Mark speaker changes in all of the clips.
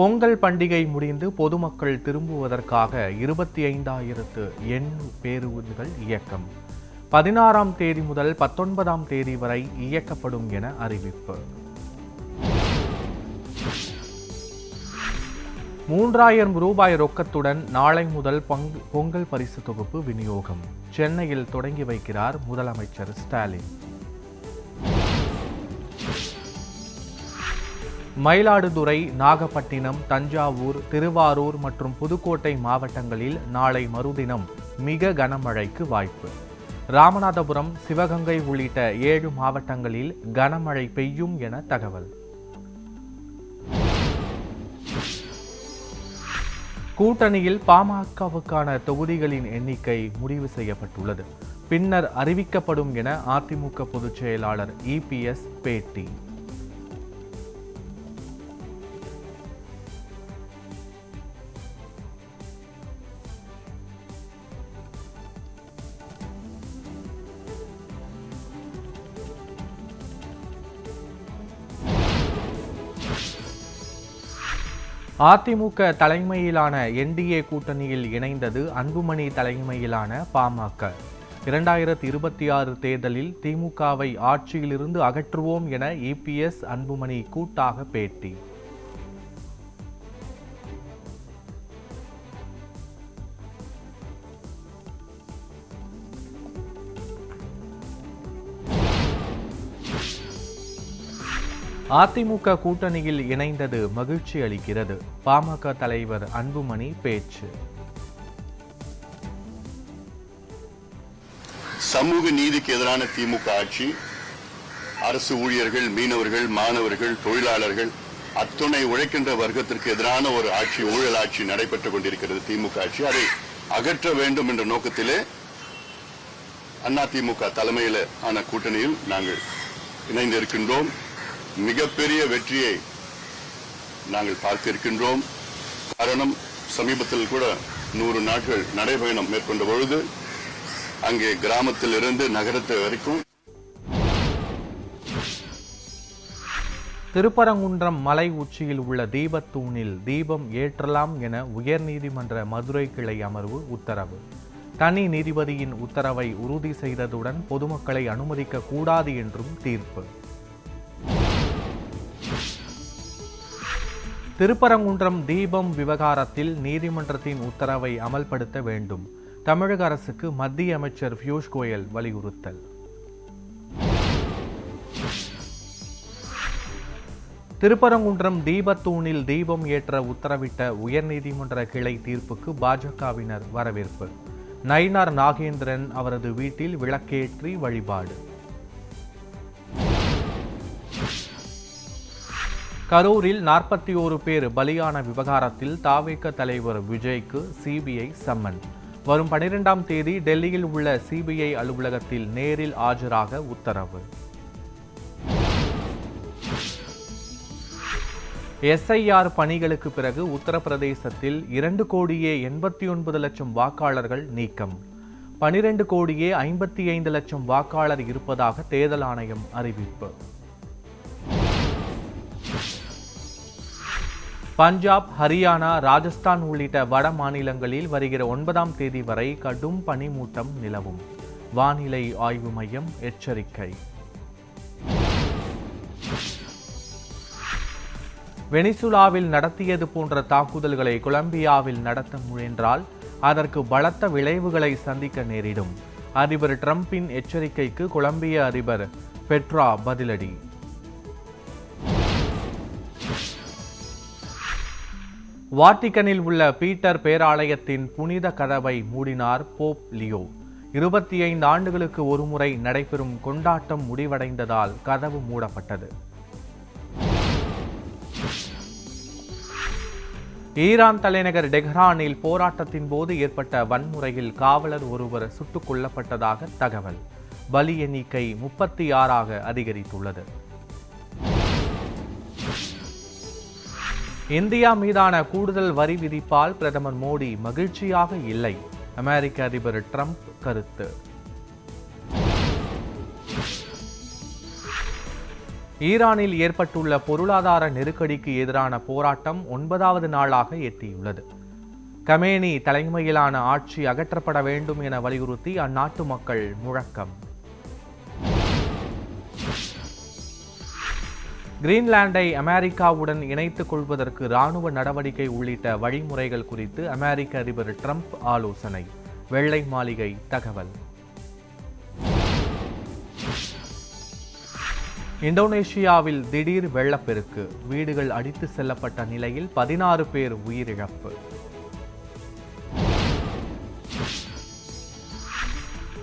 Speaker 1: பொங்கல் பண்டிகை முடிந்து பொதுமக்கள் திரும்புவதற்காக இருபத்தி ஐந்தாயிரத்து எண் பேருந்துகள் இயக்கம். பதினாறாம் தேதி முதல் பத்தொன்பதாம் தேதி வரை இயக்கப்படும் என அறிவிப்பு. மூன்றாயிரம் ரூபாய் ரொக்கத்துடன் நாளை முதல் பொங்கல் பரிசு தொகுப்பு விநியோகம். சென்னையில் தொடங்கி வைக்கிறார் முதலமைச்சர் ஸ்டாலின். மயிலாடுதுறை நாகப்பட்டினம் தஞ்சாவூர் திருவாரூர் மற்றும் புதுக்கோட்டை மாவட்டங்களில் நாளை மறுதினம் மிக கனமழைக்கு வாய்ப்பு. ராமநாதபுரம் சிவகங்கை உள்ளிட்ட ஏழு மாவட்டங்களில் கனமழை பெய்யும் என தகவல். கூட்டணியில் பாமகவுக்கான தொகுதிகளின் எண்ணிக்கை முடிவு செய்யப்பட்டுள்ளது. பின்னர் அறிவிக்கப்படும் என அதிமுக பொதுச் செயலாளர் இபிஎஸ் பேட்டி. அதிமுக தலைமையிலான என்டிஏ கூட்டணியில் இணைந்தது அன்புமணி தலைமையிலான பாமக. இரண்டாயிரத்தி இருபத்தி ஆறு தேர்தலில் திமுகவை ஆட்சியிலிருந்து அகற்றுவோம் என இபிஎஸ் அன்புமணி கூட்டாக பேட்டி. அதிமுக கூட்டணியில் இணைந்தது மகிழ்ச்சி அளிக்கிறது. பாமக தலைவர் அன்புமணி பேச்சு.
Speaker 2: சமூக நீதிக்கு எதிரான திமுக ஆட்சி அரசு ஊழியர்கள் மீனவர்கள் மாணவர்கள் தொழிலாளர்கள் அத்துணை உழைக்கின்ற வர்க்கத்திற்கு எதிரான ஒரு ஆட்சி ஊழல் ஆட்சி நடைபெற்றுக் கொண்டிருக்கிறது திமுக ஆட்சி. அதை அகற்ற வேண்டும் என்ற நோக்கத்திலே அண்ணா திமுக ஆன கூட்டணியில் நாங்கள் இணைந்திருக்கின்றோம். மிகப்பெரிய வெற்றியை நாங்கள் பார்த்திருக்கின்றோம். காரணம் சமீபத்தில் கூட நூறு நாட்கள் நடைபயணம் மேற்கொண்ட பொழுது அங்கே கிராமத்தில் இருந்து நகரத்து வரைக்கும்
Speaker 1: திருப்பரங்குன்றம் மலை உச்சியில் உள்ள தீபத்தூணில் தீபம் ஏற்றலாம் என உயர்நீதிமன்ற மதுரை கிளை அமர்வு உத்தரவு. தனி நீதிபதியின் உத்தரவை உறுதி செய்ததுடன் பொதுமக்களை அனுமதிக்க கூடாது என்றும் தீர்ப்பு. திருப்பரங்குன்றம் தீபம் விவகாரத்தில் நீதிமன்றத்தின் உத்தரவை அமல்படுத்த வேண்டும். தமிழக அரசுக்கு மத்திய அமைச்சர் பியூஷ் கோயல் வலியுறுத்தல். திருப்பரங்குன்றம் தீபத்தூணில் தீபம் ஏற்ற உத்தரவிட்ட உயர்நீதிமன்ற கிளை தீர்ப்புக்கு பாஜகவினர் வரவேற்பு. நயினார் நாகேந்திரன் அவரது வீட்டில் விளக்கேற்றி வழிபாடு. கரூரில் நாற்பத்தி ஓரு பேர் பலியான விவகாரத்தில் தாவேக தலைவர் விஜய்க்கு சிபிஐ சம்மன். வரும் பனிரெண்டாம் தேதி டெல்லியில் உள்ள சிபிஐ அலுவலகத்தில் நேரில் ஆஜராக உத்தரவு. எஸ்ஐஆர் பணிகளுக்கு பிறகு உத்தரப்பிரதேசத்தில் இரண்டு கோடியே எண்பத்தி ஒன்பது லட்சம் வாக்காளர்கள் நீக்கம். பனிரெண்டு கோடியே ஐம்பத்தி ஐந்து லட்சம் வாக்காளர் இருப்பதாக தேர்தல் ஆணையம் அறிவிப்பு. பஞ்சாப் ஹரியானா ராஜஸ்தான் உள்ளிட்ட வட மாநிலங்களில் வருகிற ஒன்பதாம் தேதி வரை கடும் பனிமூட்டம் நிலவும். வானிலை ஆய்வு மையம் எச்சரிக்கை. வெனிசுலாவில் நடத்தியது போன்ற தாக்குதல்களை கொலம்பியாவில் நடத்த முயன்றால் அதற்கு பலத்த விளைவுகளை சந்திக்க நேரிடும். அதிபர் டிரம்பின் எச்சரிக்கைக்கு கொலம்பிய அதிபர் பெட்ரா பதிலடி. வாட்டிக்கனில் உள்ள பீட்டர் பேராலயத்தின் புனித கதவை மூடினார் போப் லியோ. இருபத்தி ஐந்து ஆண்டுகளுக்கு ஒருமுறை நடைபெறும் கொண்டாட்டம் முடிவடைந்ததால் கதவு மூடப்பட்டது. ஈரான் தலைநகர் டெஹ்ரானில் போராட்டத்தின் போது ஏற்பட்ட வன்முறையில் காவலர் ஒருவர் சுட்டுக் கொல்லப்பட்டதாக தகவல். பலி எண்ணிக்கை முப்பத்தி ஆறாக அதிகரித்துள்ளது. இந்தியா மீதான கூடுதல் வரி விதிப்பால் பிரதமர் மோடி மகிழ்ச்சியாக இல்லை. அமெரிக்க அதிபர் ட்ரம்ப் கருத்து. ஈரானில் ஏற்பட்டுள்ள பொருளாதார நெருக்கடிக்கு எதிரான போராட்டம் ஒன்பதாவது நாளாக எட்டியுள்ளது. கமேனி தலைமையிலான ஆட்சி அகற்றப்பட வேண்டும் என வலியுறுத்தி அந்நாட்டு மக்கள் முழக்கம். கிரீன்லாண்டை அமெரிக்காவுடன் இணைத்துக் கொள்வதற்கு ராணுவ நடவடிக்கை உள்ளிட்ட வழிமுறைகள் குறித்து அமெரிக்க அதிபர் ட்ரம்ப் ஆலோசனை. வெள்ளை மாளிகை தகவல். இந்தோனேஷியாவில் திடீர் வெள்ளப்பெருக்கு. வீடுகள் அடித்து செல்லப்பட்ட நிலையில் பதினாறு பேர் உயிரிழப்பு.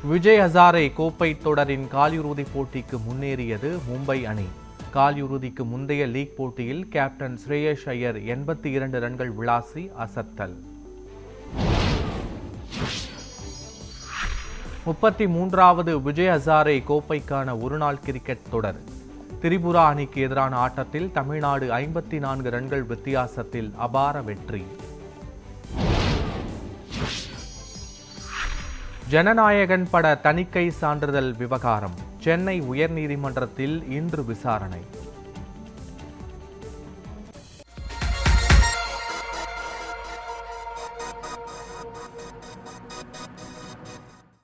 Speaker 1: விஜய் ஹசாரே கோப்பை தொடரின் காலிறுதிப் போட்டிக்கு முன்னேறியது மும்பை அணி. காலிறுதிக்கு முந்தைய லீக் போட்டியில் கேப்டன் ஸ்ரேயஸ் ஐயர் எண்பத்தி இரண்டு ரன்கள் விளாசி அசத்தல். முப்பத்தி மூன்றாவது விஜய் ஹசாரே கோப்பைக்கான ஒருநாள் கிரிக்கெட் தொடர். திரிபுரா அணிக்கு எதிரான ஆட்டத்தில் தமிழ்நாடு ஐம்பத்தி நான்கு ரன்கள் வித்தியாசத்தில் அபார வெற்றி. ஜனநாயகன் பட தணிக்கை சான்றிதழ் விவகாரம். சென்னை உயர்நீதிமன்றத்தில் இன்று விசாரணை.